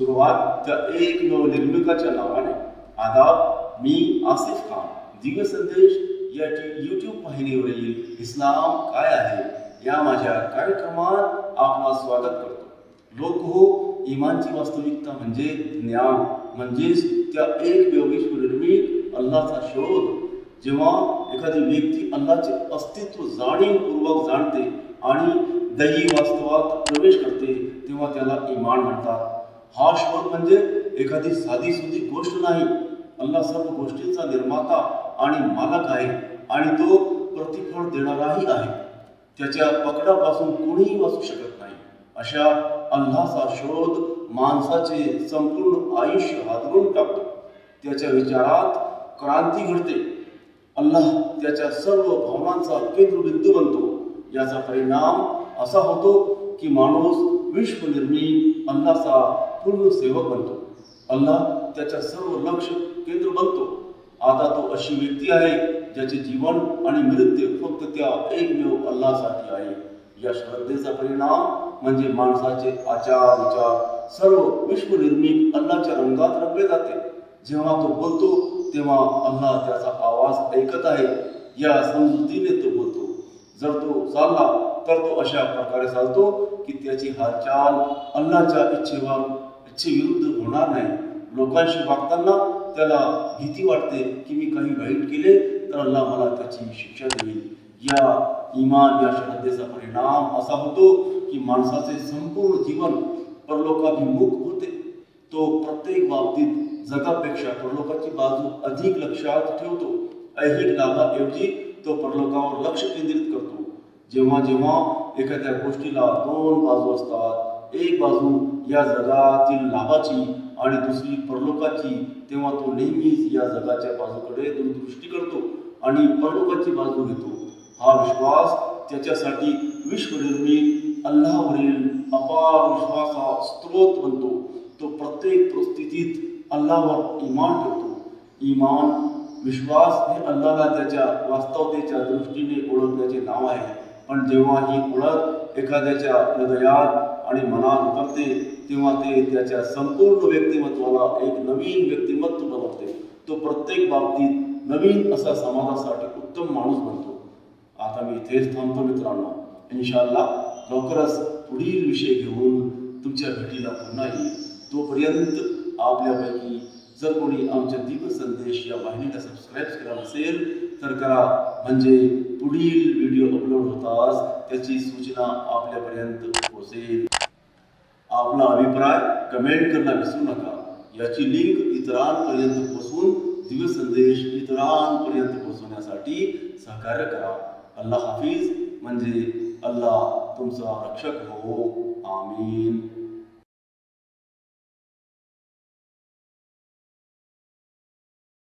सुरुवात त्या एक नवनिर्मिकाच्या नावाने. आदाब मी आसिफ खान दिव्य संदेश या यूट्यूब वाहिनीवरील इस्लाम काय आहे या माझ्या कार्यक्रमात आपला स्वागत करतो. लोक हो इमानची वास्तविकता म्हणजे ज्ञान म्हणजेच त्या एकमेव विश्वनिर्मित अल्लाचा शोध. जेव्हा एखादी व्यक्ती अल्लाचे अस्तित्व जाणीवपूर्वक जाणते आणि दैही वास्तवात प्रवेश करते तेव्हा त्याला इमान म्हणतात. हा शोध म्हणजे एखादी साधी सुधी गोष्ट नाही. अल्लाह सर्व गोष्टींचा निर्माता आणि मालक आहे आणि तो प्रतिफळ देणाराही आहे. त्याच्या पकडापासून कोणीही वाचू शकत नाही. अशा अल्लाचा शोध माणसाचे संपूर्ण आयुष्य हादरून टाकतो. त्याच्या विचारात क्रांती घडते. अल्लाह त्याच्या सर्व भावनांचा केंद्रबिंदू बनतो. याचा परिणाम असा होतो की माणूस विश्वनिर्मित अल्लाचा पूर्ण सेवक बनतो. अल्लाह त्याच्या सर्व लक्ष केंद्र बनतो. आता तो अशी व्यक्ती आहे ज्याचे जीवन आणि मृत्यू फक्त त्या एकमेव अल्लासाठी आहे. या श्रद्धेचा परिणाम म्हणजे माणसाचे आचार विचार सर्व विश्वनिर्मित अल्लाच्या रंगात रंगले जाते. जेव्हा तो बोलतो तेव्हा अल्लाह त्याचा आवाज ऐकत आहे. या समजुतीने तो बोलतो. जर तो चालला तर तो अशा प्रकारे चालतो की त्याची हालचाल अल्लाच्या इच्छेवर इच्छेविरुद्ध होणार नाही. लोकांशी वागताना त्याला भीती वाटते की मी काही वाईट केले तर अल्लाह मला त्याची शिक्षा देईल. या इमान या श्रद्धेचा परिणाम असा होतो की माणसाचे संपूर्ण जीवन परलोकाभिमुख होते. तो प्रत्येक बाबतीत जगापेक्षा परलोकाची बाजू अधिक लक्षात ठेवतो. ऐहिक लाभाऐवजी तो परलोकावर लक्ष केंद्रित करतो. जेव्हा जेव्हा एखाद्या गोष्टीला दोन बाजू असतात एक बाजू या जगातील लाभाची आणि दुसरी परलोकाची तेव्हा तो नेहमीच या जगाच्या बाजूकडे दूरदृष्टी करतो आणि परलोकाची बाजू घेतो. हा विश्वास त्याच्यासाठी विश्वनिर्मित अल्लावरील अपार विश्वासा स्त्रोत बनतो. तो प्रत्येक परिस्थितीत अल्लावर इमान ठेवतो. इमान विश्वास हे अल्लाला त्याच्या वास्तवतेच्या दृष्टीने ओळखण्याचे नाव आहे. पण जेव्हा ही ओळख एखाद्याच्या हृदयात आणि मनात उतरते तेव्हा ते त्याच्या संपूर्ण व्यक्तिमत्वाला एक नवीन व्यक्तिमत्व बनवते. तो प्रत्येक बाबतीत नवीन असा समाजासाठी उत्तम माणूस बनतो. आता मी इथेच थांबतो मित्रांनो. इन्शाल्ला लवकरच पुढील विषय घेऊन तुमच्या भेटीला पुन्हा येईल. तोपर्यंत आपल्यापैकी जर कोणी आमच्या दिव्य संदेश या वाहिनीला सबस्क्राईब केला नसेल तर करा. म्हणजे पुढील व्हिडिओ अपलोड होताच त्याची सूचना आपल्यापर्यंत पोहोचेल? आपला अभिप्राय कमेंट करण्यास विसरू नका। याची लिंक इतरांपर्यंत पोहोचवून दिव्य संदेश इतरांपर्यंत पोहोचवण्यासाठी सहकार्य करा। अल्लाह हाफिज, म्हणजे अल्लाह तुमचा रक्षक हो। आमीन।